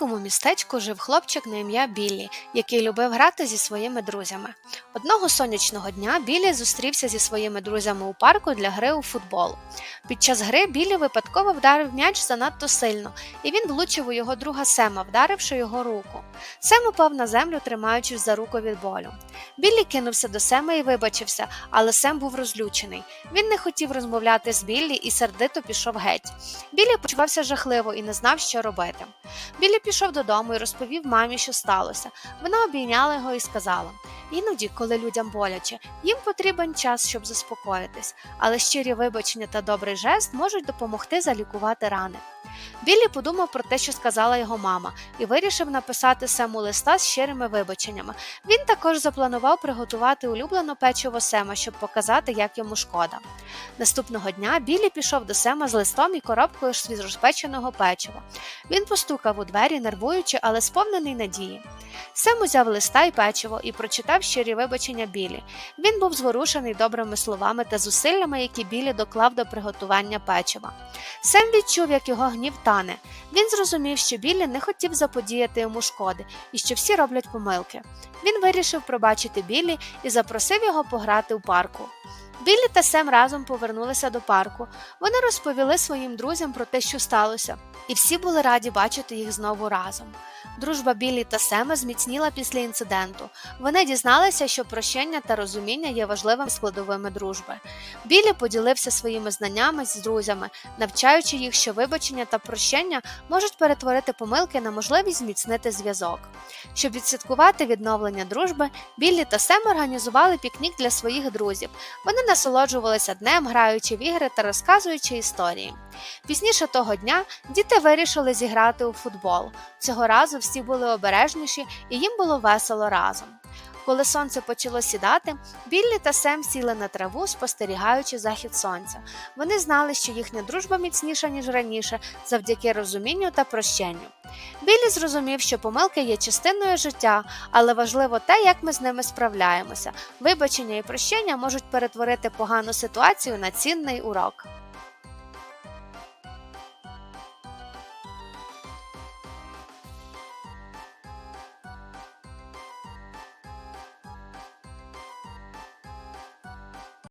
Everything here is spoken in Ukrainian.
маленькому містечку жив хлопчик на ім'я Біллі, який любив грати зі своїми друзями. Одного сонячного дня Біллі зустрівся зі своїми друзями у парку для гри у футбол. Під час гри Біллі випадково вдарив м'яч занадто сильно, і він влучив у його друга Сема, вдаривши його руку. Сем упав на землю, тримаючись за руку від болю. Біллі кинувся до Сема і вибачився, але Сем був розлючений. Він не хотів розмовляти з Біллі і сердито пішов геть. Біллі почувався жахливо і не знав, що робити. Біллі пішов додому і розповів мамі, що сталося. Вона обійняла його і сказала: іноді, коли людям боляче, їм потрібен час, щоб заспокоїтись, але щирі вибачення та добрий жест можуть допомогти залікувати рани. Біллі подумав про те, що сказала його мама, і вирішив написати Сему листа з щирими вибаченнями. Він також запланував приготувати улюблене печиво Сема, щоб показати, як йому шкода. Наступного дня Біллі пішов до Сема з листом і коробкою з розпеченого печива. Він постукав у двері, нервуючи, але сповнений надії. Сем узяв листа і печиво і прочитав щирі вибачення Білі. Він був зворушений добрими словами та зусиллями, які Білі доклав до приготування печива. Сем відчув, як його гнів тане. Він зрозумів, що Білі не хотів заподіяти йому шкоди і що всі роблять помилки. Він вирішив пробачити Білі і запросив його пограти у парку. Біллі та Сем разом повернулися до парку. Вони розповіли своїм друзям про те, що сталося, і всі були раді бачити їх знову разом. Дружба Біллі та Сема зміцніла після інциденту. Вони дізналися, що прощення та розуміння є важливими складовими дружби. Біллі поділився своїми знаннями з друзями, навчаючи їх, що вибачення та прощення можуть перетворити помилки на можливість зміцнити зв'язок. Щоб відсвяткувати відновлення дружби, Біллі та Сем організували пікнік для своїх друзів. Вони насолоджувалися днем, граючи в ігри та розказуючи історії. Пізніше того дня діти вирішили зіграти у футбол. Цього разу всі були обережніші і їм було весело разом. Коли сонце почало сідати, Біллі та Сем сіли на траву, спостерігаючи захід сонця. Вони знали, що їхня дружба міцніша, ніж раніше, завдяки розумінню та прощенню. Біллі зрозумів, що помилки є частиною життя, але важливо те, як ми з ними справляємося. Вибачення і прощення можуть перетворити погану ситуацію на цінний урок.